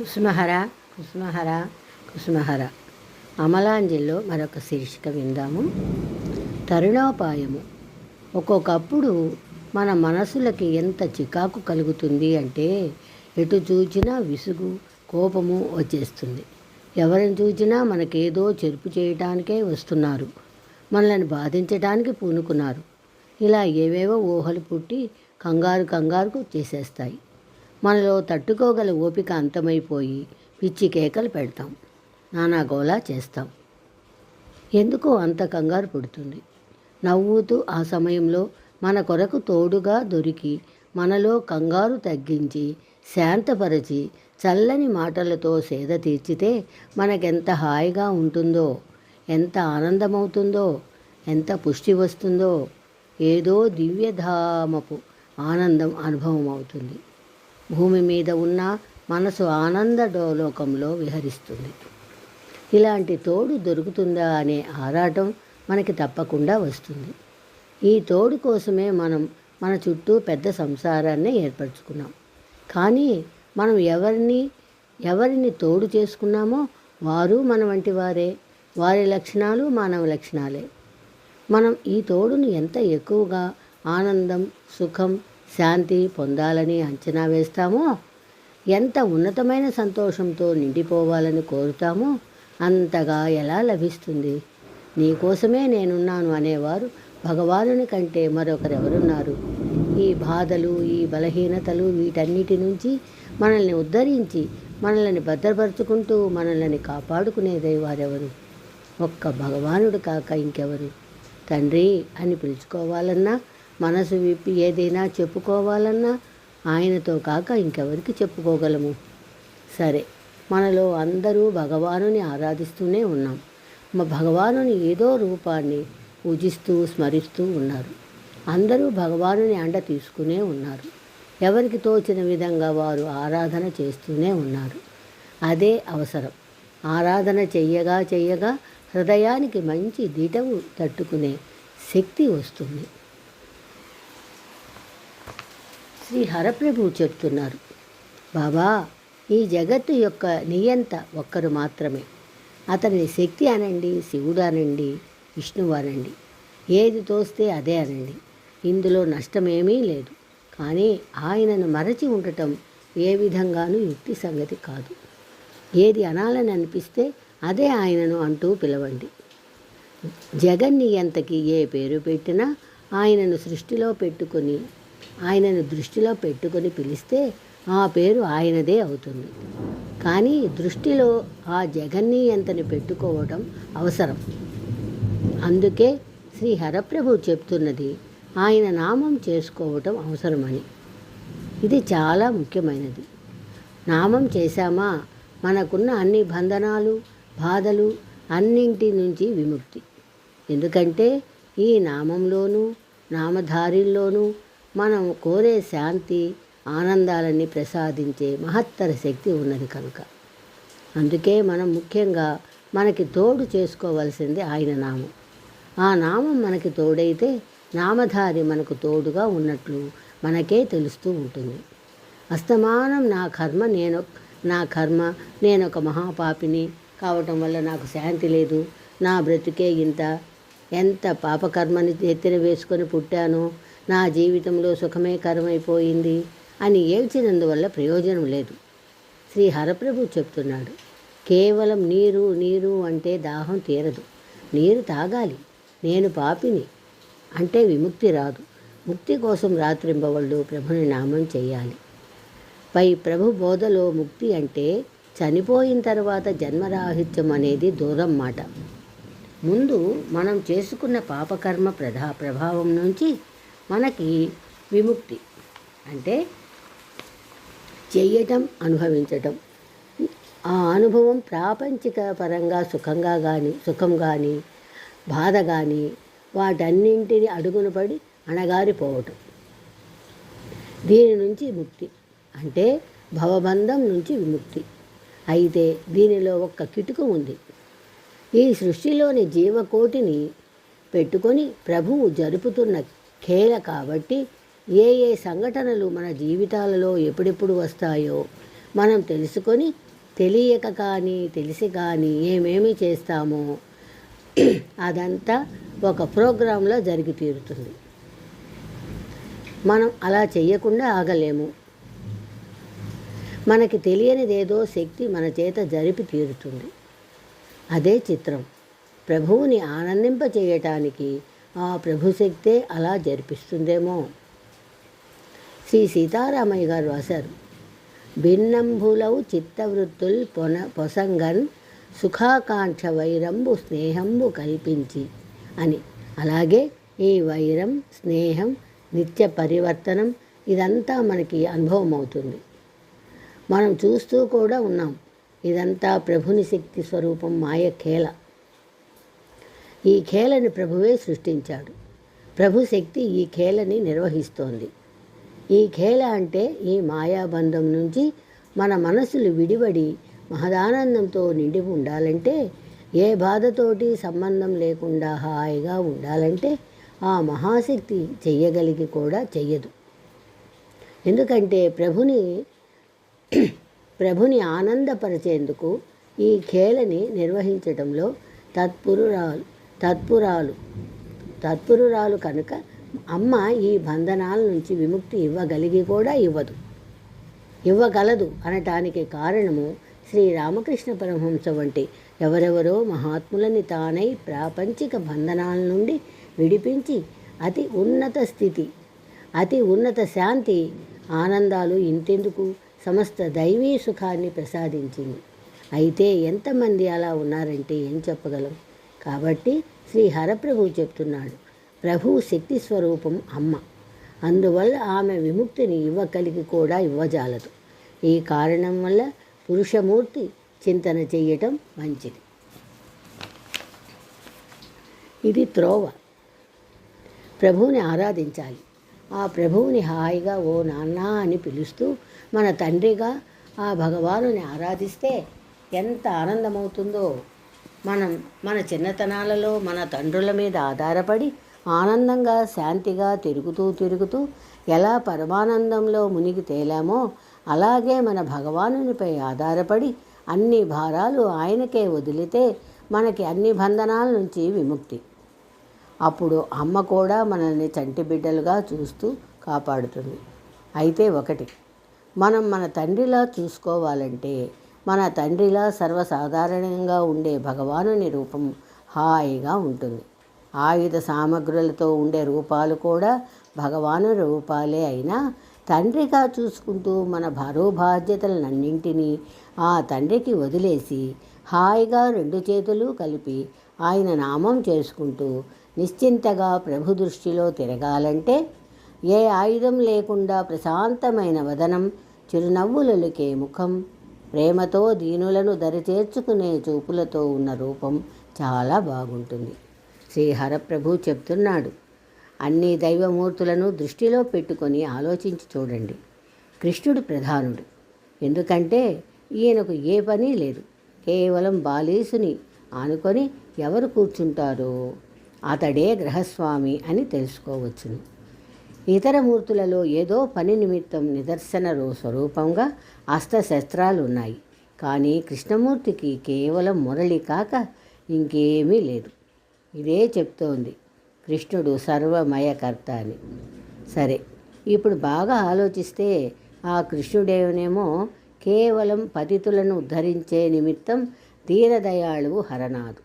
కుసుమహర కుసుమహర కుసుమహర అమలాంజలిలో మరొక శీర్షిక విందాము. తరుణోపాయము. ఒక్కొక్కప్పుడు మన మనసులకి ఎంత చికాకు కలుగుతుంది అంటే ఎటు చూచినా విసుగు కోపము వచ్చేస్తుంది. ఎవరిని చూచినా మనకేదో చెరుపు చేయటానికే వస్తున్నారు. మనల్ని బాధించడానికి పూనుకున్నారు. ఇలా ఏవేవో ఊహలు పుట్టి కంగారు కంగారుకు చేసేస్తాయి. మనలో తట్టుకోగల ఓపిక అంతమైపోయి పిచ్చి కేకలు పెడతాం. నానా గోలా చేస్తాం. ఎందుకో అంత కంగారు పుడుతుంది. నవ్వుతూ ఆ సమయంలో మన కొరకు తోడుగా దొరికి మనలో కంగారు తగ్గించి శాంతపరచి చల్లని మాటలతో సేద తీర్చితే మనకెంత హాయిగా ఉంటుందో ఎంత ఆనందమవుతుందో ఎంత పుష్టి వస్తుందో ఏదో దివ్యధామపు ఆనందం అనుభవం అవుతుంది భూమి మీద ఉన్న మనసు ఆనంద డోలోకంలో విహరిస్తుంది. ఇలాంటి తోడు దొరుకుతుందా అనే ఆరాటం మనకి తప్పకుండా వస్తుంది. ఈ తోడు కోసమే మనం మన చుట్టూ పెద్ద సంసారాన్ని ఏర్పరచుకున్నాం. కానీ మనం ఎవరిని ఎవరిని తోడు చేసుకున్నామో వారు మన వంటి వారే. వారి లక్షణాలు మానవ లక్షణాలే. మనం ఈ తోడును ఎంత ఎక్కువగా ఆనందం సుఖం శాంతి పొందాలని అంచనా వేస్తామో ఎంత ఉన్నతమైన సంతోషంతో నిండిపోవాలని కోరుతామో అంతగా ఎలా లభిస్తుంది? నీకోసమే నేనున్నాను అనేవారు భగవానుని కంటే మరొకరెవరున్నారు? ఈ బాధలు ఈ బలహీనతలు వీటన్నిటి నుంచి మనల్ని ఉద్ధరించి మనల్ని భద్రపరుచుకుంటూ మనల్ని కాపాడుకునేదే వారెవరు ఒక్క భగవానుడు కాక ఇంకెవరు? తండ్రి అని పిలుచుకోవాలన్నా మనసు విప్పి ఏదైనా చెప్పుకోవాలన్నా ఆయనతో కాక ఇంకెవరికి చెప్పుకోగలము? సరే మనలో అందరూ భగవానుని ఆరాధిస్తూనే ఉన్నాం. మా భగవానుని ఏదో రూపాన్ని పూజిస్తూ స్మరిస్తూ ఉన్నారు. అందరూ భగవానుని అండ తీసుకునే ఉన్నారు. ఎవరికి తోచిన విధంగా వారు ఆరాధన చేస్తూనే ఉన్నారు. అదే అవసరం. ఆరాధన చెయ్యగా చెయ్యగా హృదయానికి మంచి దిటవు తట్టుకునే శక్తి వస్తుంది. శ్రీ హరప్రభు చెప్తున్నారు. బాబా ఈ జగత్తు యొక్క నియంత ఒక్కరు మాత్రమే. అతని శక్తి అనండి శివుడు అనండి విష్ణువు అనండి. ఏది తోస్తే అదే అనండి. ఇందులో నష్టమేమీ లేదు. కానీ ఆయనను మరచి ఉండటం ఏ విధంగానూ యుక్తి సంగతి కాదు. ఏది అనాలని అనిపిస్తే అదే ఆయనను అంటూ పిలవండి. జగన్నియంతకి ఏ పేరు పెట్టినా ఆయనను సృష్టిలో పెట్టుకొని ఆయనను దృష్టిలో పెట్టుకొని పిలిస్తే ఆ పేరు ఆయనదే అవుతుంది. కానీ దృష్టిలో ఆ జగన్నీయంతని పెట్టుకోవడం అవసరం. అందుకే శ్రీ హరప్రభు చెప్తున్నది ఆయన నామం చేసుకోవటం అవసరమని. ఇది చాలా ముఖ్యమైనది. నామం చేశామా? మనకున్న అన్ని బంధనాలు బాధలు అన్నింటి నుంచి విముక్తి. ఎందుకంటే ఈ నామంలోనూ నామధారిల్లోనూ మనం కోరే శాంతి ఆనందాలని ప్రసాదించే మహత్తర శక్తి ఉన్నది కనుక. అందుకే మనం ముఖ్యంగా మనకి తోడు చేసుకోవలసింది ఆయన నామం. ఆ నామం మనకి తోడైతే నామధారి మనకు తోడుగా ఉన్నట్లు మనకే తెలుస్తూ ఉంటుంది. అస్తమానం నా కర్మ నేను నా కర్మ నేను ఒక మహాపాపిని కావటం వల్ల నాకు శాంతి లేదు. నా బ్రతుకే ఇంత ఎంత పాపకర్మని ఎత్తిన వేసుకొని పుట్టానో. నా జీవితంలో సుఖమే కరమైపోయింది అని ఏడ్చినందువల్ల ప్రయోజనం లేదు. శ్రీ హరప్రభు చెప్తున్నాడు కేవలం నీరు నీరు అంటే దాహం తీరదు. నీరు తాగాలి. నేను పాపిని అంటే విముక్తి రాదు. ముక్తి కోసం రాత్రింబవళ్ళు ప్రభుని నామం చేయాలి. పై ప్రభు బోధలో ముక్తి అంటే చనిపోయిన తర్వాత జన్మరాహిత్యం అనేది దూరం మాట. ముందు మనం చేసుకున్న పాపకర్మ ప్రధా ప్రభావం నుంచి మనకి విముక్తి. అంటే చెయ్యటం అనుభవించటం. ఆ అనుభవం ప్రాపంచిక పరంగా సుఖంగా కానీ సుఖం కానీ బాధ కానీ వాటన్నింటిని అడుగున పడి అణగారిపోవటం. దీని నుంచి ముక్తి అంటే భవబంధం నుంచి విముక్తి. అయితే దీనిలో ఒక్క కిటుకు ఉంది. ఈ సృష్టిలోని జీవకోటిని పెట్టుకొని ప్రభువు జరుపుతున్న ఖేల కాబట్టి ఏ ఏ సంఘటనలు మన జీవితాలలో ఎప్పుడెప్పుడు వస్తాయో మనం తెలుసుకొని తెలియక కానీ తెలిసి కానీ ఏమేమి చేస్తామో అదంతా ఒక ప్రోగ్రాంలో జరిగి తీరుతుంది. మనం అలా చేయకుండా ఆగలేము. మనకి తెలియనిదేదో శక్తి మన చేత జరిపి తీరుతుంది. అదే చిత్రం. ప్రభువుని ఆనందింప చేయటానికి ఆ ప్రభుశక్తే అలా జరిపిస్తుందేమో. శ్రీ సీతారామయ్య గారు రాశారు. భిన్నంబులవు చిత్తవృత్తుల్ పొన పొసంగన్ సుఖాకాంక్ష వైరంబు స్నేహంబు కల్పించి అని. అలాగే ఈ వైరం స్నేహం నిత్య పరివర్తనం ఇదంతా మనకి అనుభవం అవుతుంది మనం చూస్తూ కూడా ఉన్నాం. ఇదంతా ప్రభుని శక్తి స్వరూపం మాయ కేల. ఈ ఖేలని ప్రభువే సృష్టించాడు. ప్రభుశక్తి ఈ ఖేలని నిర్వహిస్తోంది. ఈ ఖేల అంటే ఈ మాయాబంధం నుంచి మన మనసులు విడివడి మహదానందంతో నిండి ఉండాలంటే ఏ బాధతోటి సంబంధం లేకుండా హాయిగా ఉండాలంటే ఆ మహాశక్తి చెయ్యగలిగి కూడా చెయ్యదు. ఎందుకంటే ప్రభుని ప్రభుని ఆనందపరిచేందుకు ఈ ఖేలని నిర్వహించడంలో తత్పురురాలు తత్పురాలు తత్పురురాలు కనుక అమ్మ ఈ బంధనాల నుంచి విముక్తి ఇవ్వగలిగి కూడా ఇవ్వదు. ఇవ్వగలదు అనటానికి కారణము శ్రీ రామకృష్ణ పరమహంస వంటి ఎవరెవరో మహాత్ములని తానై ప్రాపంచిక బంధనాల నుండి విడిపించి అతి ఉన్నత స్థితి అతి ఉన్నత శాంతి ఆనందాలు ఇంతెందుకు? సమస్త దైవీ సుఖాన్ని ప్రసాదించింది. అయితే ఎంతమంది అలా ఉన్నారంటే ఏం చెప్పగలం? కాబట్టి శ్రీ హరప్రభు చెప్తున్నాడు ప్రభు శక్తి స్వరూపం అమ్మ. అందువల్ల ఆమె విముక్తిని ఇవ్వగలిగి కూడా ఇవ్వజాలదు. ఈ కారణం వల్ల పురుషమూర్తి చింతన చెయ్యటం మంచిది. ఇది త్రోవ. ప్రభువుని ఆరాధించాలి. ఆ ప్రభువుని హాయిగా ఓ నాన్న అని పిలుస్తూ మన తండ్రిగా ఆ భగవానుని ఆరాధిస్తే ఎంత ఆనందమవుతుందో. మనం మన చిన్నతనాలలో మన తండ్రుల మీద ఆధారపడి ఆనందంగా శాంతిగా తిరుగుతూ తిరుగుతూ ఎలా పరమానందంలో మునిగి తేలామో అలాగే మన భగవానునిపై ఆధారపడి అన్ని భారాలు ఆయనకే వదిలితే మనకి అన్ని బంధనాల నుంచి విముక్తి. అప్పుడు అమ్మ కూడా మనల్ని చంటి బిడ్డలుగా చూస్తూ కాపాడుతుంది. అయితే ఒకటి మనం మన తండ్రిలా చూసుకోవాలంటే మన తండ్రిలా సర్వసాధారణంగా ఉండే భగవానుని రూపం హాయిగా ఉంటుంది. ఆయుధ సామగ్రులతో ఉండే రూపాలు కూడా భగవాను రూపాలే అయినా తండ్రిగా చూసుకుంటూ మన బరువు బాధ్యతలన్నింటినీ ఆ తండ్రికి వదిలేసి హాయిగా రెండు చేతులు కలిపి ఆయన నామం చేసుకుంటూ నిశ్చింతగా ప్రభు దృష్టిలో తిరగాలంటే ఏ ఆయుధం లేకుండా ప్రశాంతమైన వదనం చిరునవ్వులకే ముఖం ప్రేమతో దీనులను దరిచేర్చుకునే చూపులతో ఉన్న రూపం చాలా బాగుంటుంది. శ్రీ హరప్రభు చెప్తున్నాడు అన్ని దైవమూర్తులను దృష్టిలో పెట్టుకొని ఆలోచించి చూడండి. కృష్ణుడు ప్రధానుడు. ఎందుకంటే ఈయనకు ఏ పని లేదు. కేవలం బాలీసుని ఆనుకొని ఎవరు కూర్చుంటారో అతడే గ్రహస్వామి అని తెలుసుకోవచ్చును. ఇతర మూర్తులలో ఏదో పని నిమిత్తం నిదర్శన రూ- స్వరూపంగా అస్త్రశస్త్రాలు ఉన్నాయి కానీ కృష్ణమూర్తికి కేవలం మురళి కాక ఇంకేమీ లేదు. ఇదే చెప్తోంది కృష్ణుడు సర్వమయకర్త అని సరే ఇప్పుడు బాగా ఆలోచిస్తే ఆ కృష్ణుడేనేమో కేవలం పతితులను ఉద్ధరించే నిమిత్తం దీనదయాళువు హరనాథు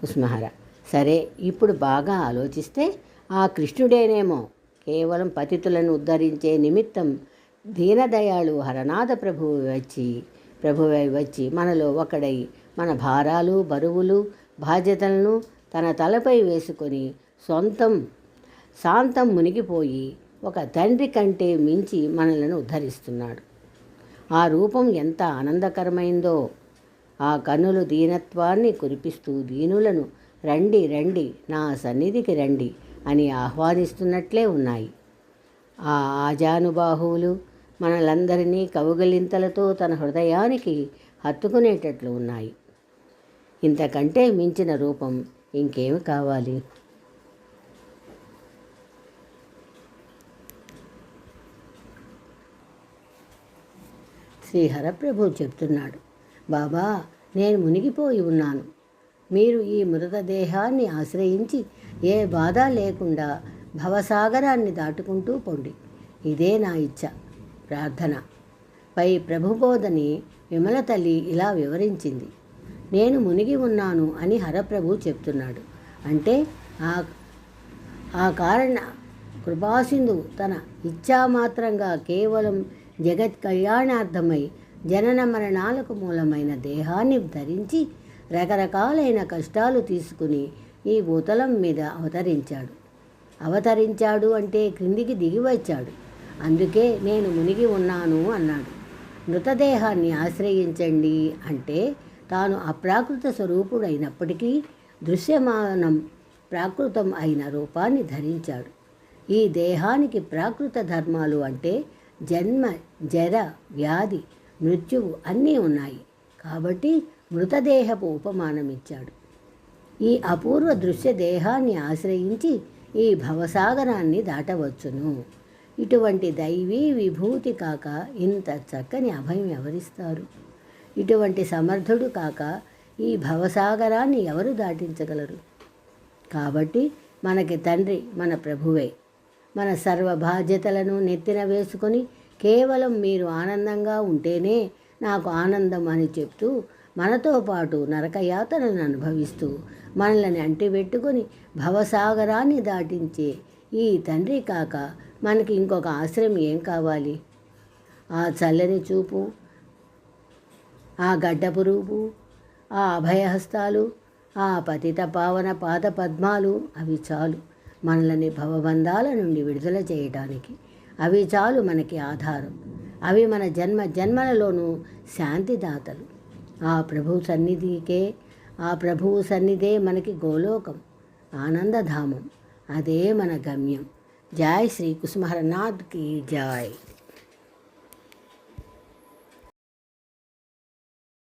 కుస్మహర. సరే ఇప్పుడు బాగా ఆలోచిస్తే ఆ కృష్ణుడేనేమో కేవలం పతితులను ఉద్ధరించే నిమిత్తం దీనదయాళు హరనాథ ప్రభువు వచ్చి ప్రభువై వచ్చి మనలో ఒకడై మన భారాలు బరువులు బాధ్యతలను తన తలపై వేసుకొని సొంతం శాంతం మునిగిపోయి ఒక తండ్రి కంటే మించి మనలను ఉద్ధరిస్తున్నాడు. ఆ రూపం ఎంత ఆనందకరమైందో ఆ కన్నులు దీనత్వాన్ని కురిపిస్తూ దీనులను రండి రండి నా సన్నిధికి రండి అని ఆహ్వానిస్తున్నట్లే ఉన్నాయి. ఆ ఆజానుబాహువులు మనలందరినీ కవుగలింతలతో తన హృదయానికి హత్తుకునేటట్లు ఉన్నాయి. ఇంతకంటే మించిన రూపం ఇంకేమి కావాలి? శ్రీ హరప్రభు చెప్తున్నాడు బాబా నేను మునిగిపోయి ఉన్నాను. మీరు ఈ మృతదేహాన్ని ఆశ్రయించి ఏ బాధ లేకుండా భవసాగరాన్ని దాటుకుంటూ పొండి. ఇదే నా ఇచ్చ ప్రార్థన. పై ప్రభుబోధని విమల తల్లి ఇలా వివరించింది. నేను మునిగి ఉన్నాను అని హరప్రభు చెప్తున్నాడు. అంటే ఆ ఆ కారణ కృపాసింధు తన ఇచ్ఛామాత్రంగా కేవలం జగత్ కళ్యాణార్థమై జనన మరణాలకు మూలమైన దేహాన్ని ధరించి రకరకాలైన కష్టాలు తీసుకుని ఈ భూతలం మీద అవతరించాడు. అవతరించాడు అంటే క్రిందికి దిగి వచ్చాడు అందుకే నేను మునిగి ఉన్నాను అన్నాడు. మృతదేహాన్ని ఆశ్రయించండి అంటే తాను అప్రాకృత స్వరూపుడైనప్పటికీ దృశ్యమానం ప్రాకృతం అయిన రూపాన్ని ధరించాడు. ఈ దేహానికి ప్రాకృత ధర్మాలు అంటే జన్మ జర వ్యాధి మృత్యువు అన్నీ ఉన్నాయి. కాబట్టి మృతదేహపు ఉపమానం ఇచ్చాడు ఈ అపూర్వ దృశ్య దేహాన్ని ఆశ్రయించి ఈ భవసాగరాన్ని దాటవచ్చును. ఇటువంటి దైవీ విభూతి కాక ఇంత చక్కని అభయం ఎవరిస్తారు? ఇటువంటి సమర్థుడు కాక ఈ భవసాగరాన్ని ఎవరు దాటించగలరు? కాబట్టి మనకి తండ్రి మన ప్రభువే. మన సర్వ బాధ్యతలను నెత్తిన వేసుకొని కేవలం మీరు ఆనందంగా ఉంటేనే నాకు ఆనందం అని చెప్తూ మనతో పాటు నరకయాతనను అనుభవిస్తూ మనల్ని అంటిపెట్టుకొని భవసాగరాన్ని దాటించే ఈ తండ్రి కాక మనకి ఇంకొక ఆశ్రయం ఏం కావాలి? ఆ చల్లని చూపు ఆ గడ్డపు రూపు ఆ అభయహస్తాలు ఆ పతిత పావన పాద పద్మాలు అవి చాలు మనల్ని భవబంధాల నుండి విడుదల చేయడానికి అవి చాలు మనకి ఆధారం. అవి మన జన్మ జన్మలలోనూ శాంతిదాతలు. ఆ ప్రభు సన్నిధికే ఆ ప్రభువు సన్నిధే మనకి గోలోకం ఆనందధామం. అదే మన గమ్యం. జై శ్రీ కుసుమహరనాథ్కి జై.